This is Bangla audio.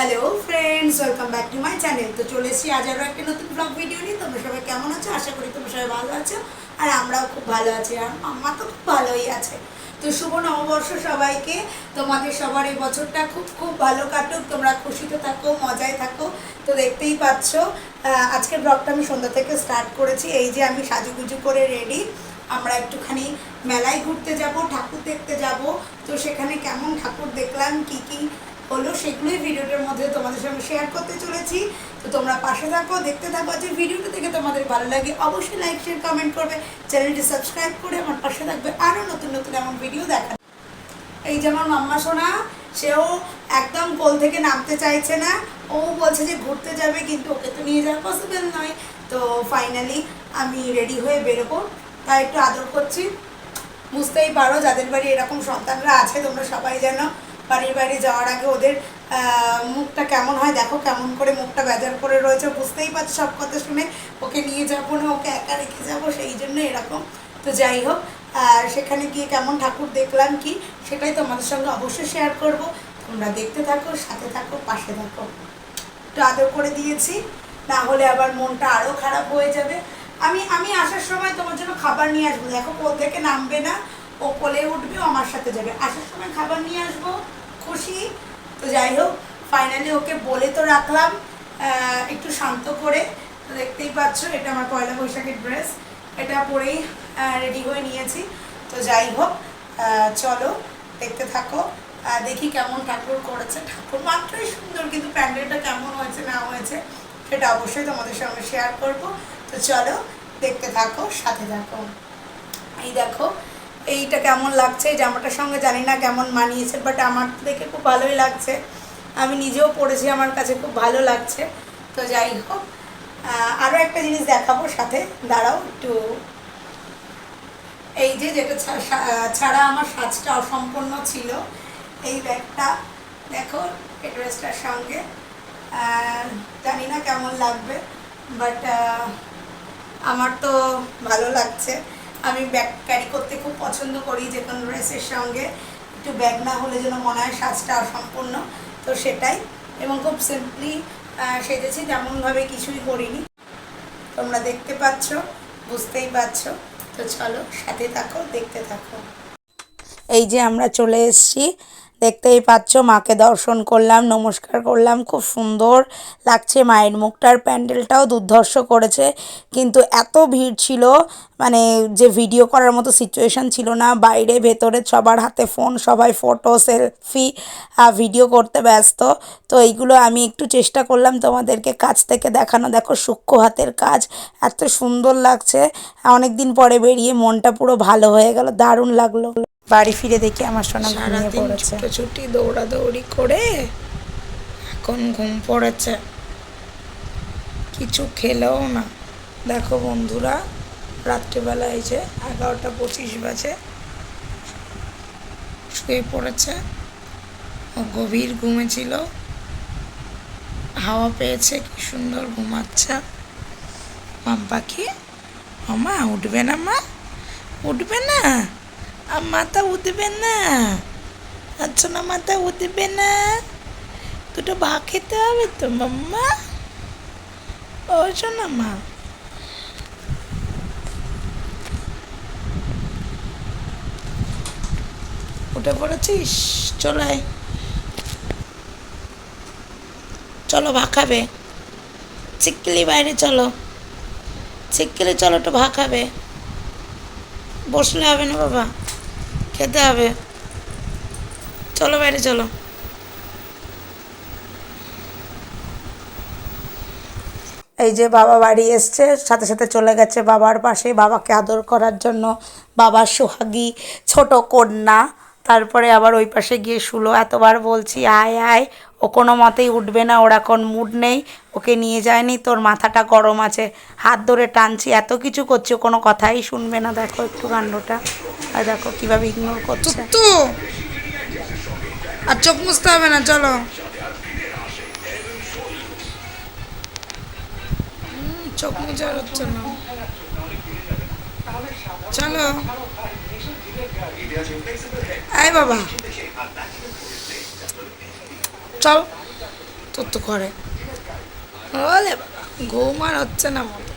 Hello friends welcome back to my channel তো চলে এসেছি আজ আরও একটা নতুন ব্লগ ভিডিও নিয়ে। তোমরা সবাই কেমন আছো? আশা করি তোমরা সবাই ভালো আছো। আর আমরাও খুব ভালো আছি। আর আমার তো খুব ভালোই আছে। তো শুভ নববর্ষ সবাইকে। তোমাদের সবার এই বছরটা খুব খুব ভালো কাটুক। তোমরা খুশিতে থাকো, মজায় থাকো। তো দেখতেই পাচ্ছ আজকের ব্লগটা আমি সন্ধ্যা থেকে স্টার্ট করেছি। এই যে আমি সাজুগুজু করে রেডি আমরা একটুখানি মেলায় ঘুরতে যাব, ঠাকুর দেখতে যাব। তো সেখানে কেমন ঠাকুর দেখলাম, কি কি হলো, সেগুলোই ভিডিওটার মধ্যে তোমাদের সঙ্গে শেয়ার করতে চলেছি। তো তোমরা পাশে থাকো, দেখতে থাকো, যে ভিডিওটা থেকে তোমাদের ভালো লাগে, অবশ্যই লাইক শেয়ার কমেন্ট করবে। চ্যানেলটি সাবস্ক্রাইব করে আমার পাশে থাকবে আরও নতুন নতুন এমন ভিডিও দেখা এই যেমন মাম্মা সোনা, সেও একদম কোল থেকে নামতে চাইছে না। ও বলছে যে ঘুরতে যাবে, কিন্তু ওকে তো নিয়ে যাওয়া পসিবল নয়। তো ফাইনালি আমি রেডি হয়ে বেরোবো। তাই একটু আদর করছি। বুঝতেই পারো, যাদের বাড়ি এরকম সন্তানরা আছে, তোমরা সবাই জানো। বাড়ির বাইরে যাওয়ার আগে ওদের মুখটা কেমন হয় দেখো, কেমন করে মুখটা বেজার করে রয়েছে, বুঝতেই পারছ সব কথা শুনে। ওকে নিয়ে যাব না, ওকে একা রেখে যাব, সেই জন্য এরকম। তো যাই হোক আর সেখানে গিয়ে কেমন ঠাকুর দেখলাম কি, সেটাই তোমাদের সঙ্গে অবশ্যই শেয়ার করব। তোমরা দেখতে থাকো, সাথে থাকো, পাশে থাকো। একটু আদর করে দিয়েছি, না হলে আবার মনটা আরও খারাপ হয়ে যাবে। আমি আমি আসার সময় তোমার জন্য খাবার নিয়ে আসব। দেখো কোল থেকে নামবে না, ও কোলে উঠবে আমার সাথে যাবে। আসার সময় খাবার নিয়ে আসব। খুশি। তো যাই হোক ফাইনালি ওকে বলে তো রাখলাম। একটু শান্ত করে। তো দেখতেই পাচ্ছ, এটা আমার পয়লা বৈশাখের ড্রেস এটা পরেই রেডি হয়ে নিয়েছি। তো যাই হোক চলো, দেখতে থাকো। দেখি কেমন ঠাকুর করেছে। ঠাকুর মাত্রই সুন্দর, কিন্তু প্যান্ডেলটা কেমন হয়েছে, না হয়েছে, সেটা অবশ্যই তোমাদের সঙ্গে শেয়ার করব। তো চলো, দেখতে থাকো, সাথে থাকো। এই দেখো এইটা কেমন লাগছে? এই জামাটার সঙ্গে জানি না কেমন মানিয়েছে বাট আমার দেখে খুব ভালোই লাগছে। আমি নিজেও পরেছি আমার কাছে খুব ভালো লাগছে। তো যাই হোক আরও একটা জিনিস দেখাবো সাথে। দাঁড়াও একটু। এই যে যেটা ছাড়া আমার সাজটা অসম্পূর্ণ ছিল, এই ব্যাগটা দেখো, এই ড্রেসটার সঙ্গে। জানি না কেমন লাগবে বাট আমার তো ভালো লাগছে। আমি ব্যাগ ক্যারি করতে খুব পছন্দ করি যে কোনো ড্রেসের সঙ্গে। একটু ব্যাগ না হলে যেন মনে হয় সাজটা সম্পূর্ণ তো সেটাই। এবং খুব সিম্পলি সেজেছি, তেমনভাবে কিছুই করিনি। তোমরা দেখতে পাচ্ছ, বুঝতেই পারছ তো চলো, সাথে থাকো, দেখতে থাকো। এই যে আমরা চলে এসেছি দেখতেই পাচ্ছ, মাকে দর্শন করলাম, নমস্কার করলাম, খুব সুন্দর লাগছে মায়ের মুখটার, প্যান্ডেলটাও দুর্ধর্ষ করেছে, কিন্তু এত ভিড় ছিল মানে যে ভিডিও করার মতো সিচুয়েশন ছিল না, বাইরে, ভেতরে সবার হাতে ফোন সবাই ফটো সেলফি ভিডিও করতে ব্যস্ত, তো এইগুলো আমি একটু চেষ্টা করলাম তোমাদেরকে কাছ থেকে দেখানো, দেখো সূক্ষ্ম হাতের কাজ, এত সুন্দর লাগছে অনেক দিন পরে বেরিয়ে মনটা পুরো ভালো হয়ে গেল, দারুণ লাগল। বাড়ি ফিরে দেখি আমার সোনা ঘুমিয়ে পড়েছে। ছুটোছুটি দৌড়াদৌড়ি করে এখন ঘুম পড়েছে। কিছু খেলেও না। দেখো বন্ধুরা রাত্রেবেলা এই যে এগারোটা পঁচিশ বাজে শুয়ে পড়েছে। ও গভীর ঘুমেছিল হাওয়া পেয়েছে কি সুন্দর ঘুমাচ্ছে। মাম পাখি মামা উঠবে না মা? উঠবে না? মাথা উঠবে না। আচ্ছা না মাথা উঠবে না। দুটো ভাত খেতে হবে তো, মাম্মা? ও মা। উঠে পড়েছিস? চলে। চলো ভা খাবে। চিক্কিলি বাইরে চলো। চিক্কিলি চলো, একটু ভা খাবে। বসলে হবে না, বাবা। খেতে হবে। চলো বাইরে, চলো। এই যে বাবা বাড়ি এসছে, সাথে সাথে চলে গেছে বাবার পাশে। বাবাকে আদর করার জন্য বাবার সোহাগী, ছোট কন্যা তারপরে আবার ওই পাশে গিয়ে শুলো, এতবার বলছি, আয় আয়। ও কোনো মতেই উঠবে না, ওর এখন মুড নেই, ওকে নিয়ে যায়নি, তোর মাথাটা গরম আছে, হাত ধরে টানছি, এত কিছু করছি, কোনো কথাই শুনবে না। দেখো একটু কাণ্ডটা, আর দেখো কীভাবে ইগনোর করছে। তো! আর চোখ মুছতে হবে না, চলো। চোখ মুছে হচ্ছে না। চলো। আয় বাবা। চল তো তো করে ঘুম আর হচ্ছে না মতো